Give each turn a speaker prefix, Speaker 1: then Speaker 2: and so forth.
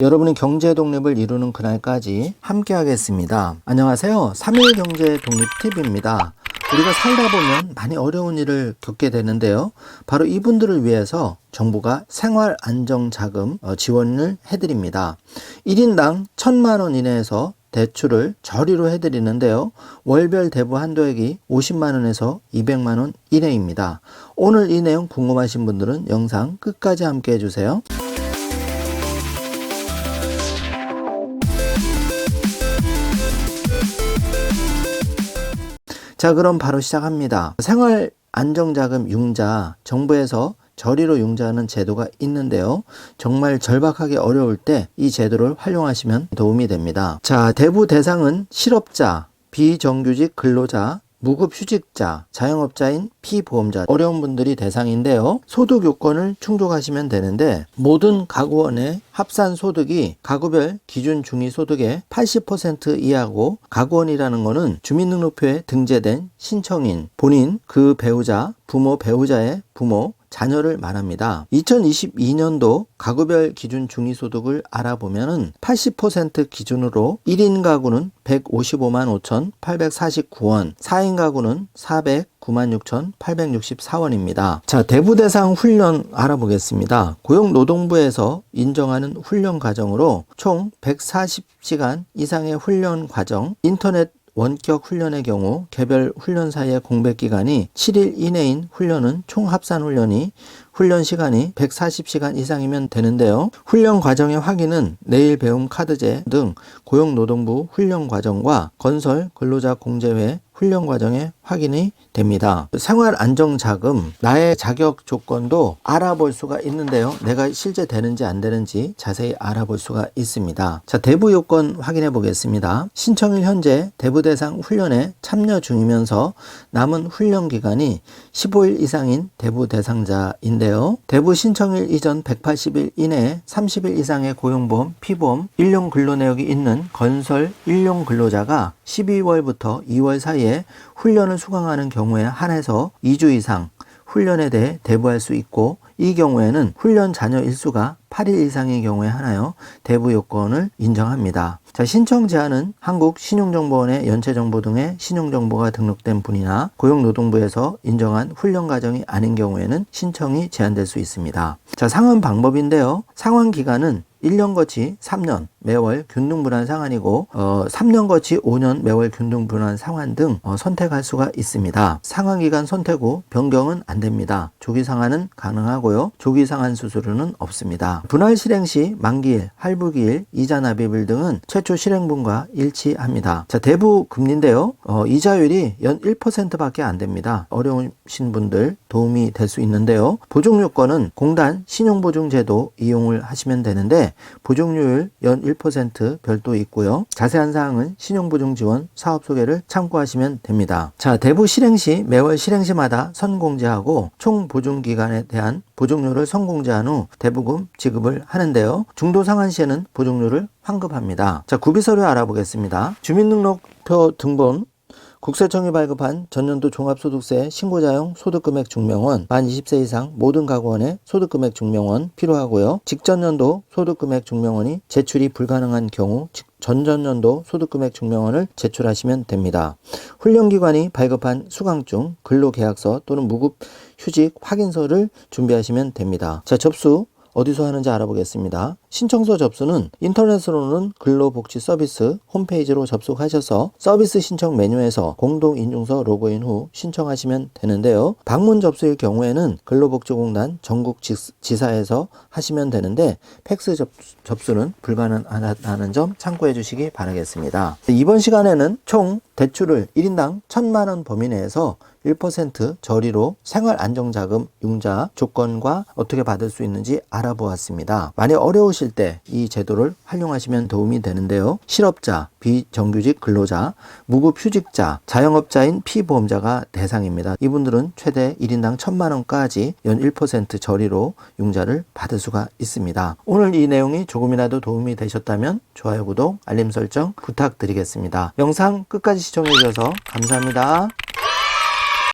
Speaker 1: 여러분의 경제 독립을 이루는 그날까지 함께 하겠습니다. 안녕하세요. 3일 경제 독립 팁입니다. 우리가 살다 보면 많이 어려운 일을 겪게 되는데요. 바로 이분들을 위해서 정부가 생활 안정 자금 어, 지원을 해드립니다. 1인당 1000만 원 이내에서 대출을 저리로 해드리는데요. 월별 대부 한도액이 50만 원에서 200만 원 이내입니다. 오늘 이 내용 궁금하신 분들은 영상 끝까지 함께 해주세요. 자, 그럼 바로 시작합니다. 생활 안정자금 융자 정부에서 저리로 융자하는 제도가 있는데요. 정말 절박하게 어려울 때 이 제도를 활용하시면 도움이 됩니다. 자, 대부 대상은 실업자, 비정규직 근로자, 무급휴직자, 자영업자인 피보험자, 어려운 분들이 대상인데요. 소득 요건을 충족하시면 되는데 모든 가구원의 합산 소득이 가구별 기준 중위 소득의 80% 이하고 가구원이라는 것은 주민등록표에 등재된 신청인, 본인, 그 배우자, 부모, 배우자의 부모, 자녀를 말합니다. 2022년도 가구별 기준 중위소득을 알아보면 은 80% 기준으로 1인 가구는 155만 5,849원, 4인 가구는 409만 6,864원입니다. 자, 대부 대상 훈련 알아보겠습니다. 고용노동부에서 인정하는 훈련 과정으로 총 140시간 이상의 훈련 과정, 인터넷 원격 훈련의 경우 개별 훈련 사이의 공백 기간이 7일 이내인 훈련은 총 합산 훈련이 훈련 시간이 140시간 이상이면 되는데요. 훈련 과정의 확인은 내일 배움 카드제 등 고용노동부 훈련 과정과 건설 근로자 공제회 훈련 과정에 확인이 됩니다. 생활 안정 자금 나의 자격 조건도 알아볼 수가 있는데요. 내가 실제 되는지 안 되는지 자세히 알아볼 수가 있습니다. 자, 대부 요건 확인해 보겠습니다. 신청일 현재 대부 대상 훈련에 참여 중이면서 남은 훈련 기간이 15일 이상인 대부 대상자인데요. 대부 신청일 이전 180일 이내에 30일 이상의 고용보험, 피보험, 일용 근로 내역이 있는 건설 일용 근로자가 12월부터 2월 사이에 훈련을 수강하는 경우에 한해서 2주 이상 훈련에 대해 대부할 수 있고 이 경우에는 훈련 자녀 일수가 8일 이상의 경우에 하나요 대부 요건을 인정합니다. 자 신청 제한은 한국신용정보원의 연체정보 등의 신용정보가 등록된 분이나 고용노동부에서 인정한 훈련 과정이 아닌 경우에는 신청이 제한될 수 있습니다. 자 상환 방법인데요. 상환 기간은 1년 거치 3년 매월 균등 분할 상환이고 어, 3년 거치 5년 매월 균등 분할 상환 등 어, 선택할 수가 있습니다. 상환 기간 선택 후 변경은 안 됩니다. 조기 상환은 가능하고요. 조기 상환 수수료는 없습니다. 분할 실행 시 만기일, 할부기일, 이자 납입일 등은 최초 실행분과 일치합니다. 자, 대부 금리인데요. 어, 이자율이 연 1%밖에 안 됩니다. 어려우신 분들 도움이 될 수 있는데요. 보증 요건은 공단 신용보증제도 이용을 하시면 되는데 보증률 연1% 별도 있고요. 자세한 사항은 신용보증 지원 사업 소개를 참고하시면 됩니다. 자, 대부 실행 시 매월 실행 시마다 선공제하고 총 보증 기간에 대한 보증료를 선공제한 후 대부금 지급을 하는데요. 중도 상환 시에는 보증료를 환급합니다. 자, 구비 서류 알아보겠습니다. 주민등록표 등본 국세청이 발급한 전년도 종합소득세 신고자용 소득금액 증명원 만 20세 이상 모든 가구원의 소득금액 증명원 필요하고요. 직전년도 소득금액 증명원이 제출이 불가능한 경우 전전년도 소득금액 증명원을 제출하시면 됩니다. 훈련기관이 발급한 수강증, 근로계약서 또는 무급 휴직 확인서를 준비하시면 됩니다. 자, 접수 어디서 하는지 알아보겠습니다. 신청서 접수는 인터넷으로는 근로복지 서비스 홈페이지로 접속하셔서 서비스 신청 메뉴에서 공동인증서 로그인 후 신청하시면 되는데요. 방문 접수일 경우에는 근로복지공단 전국 지사에서 하시면 되는데 팩스 접, 접수는 불가능하다는 점 참고해 주시기 바라겠습니다. 이번 시간에는 총 대출을 1인당 1000만 원 범위 내에서 1% 저리로 생활 안정자금 융자 조건과 어떻게 받을 수 있는지 알아보았습니다. 만약 어려우실 때 이 제도를 활용하시면 도움이 되는데요. 실업자, 비정규직 근로자, 무급휴직자, 자영업자인 피보험자가 대상입니다. 이분들은 최대 1인당 1000만 원까지 연 1% 저리로 융자를 받을 수가 있습니다. 오늘 이 내용이 조금이라도 도움이 되셨다면 좋아요, 구독, 알림 설정 부탁드리겠습니다. 영상 끝까지 시청해 주셔서 감사합니다.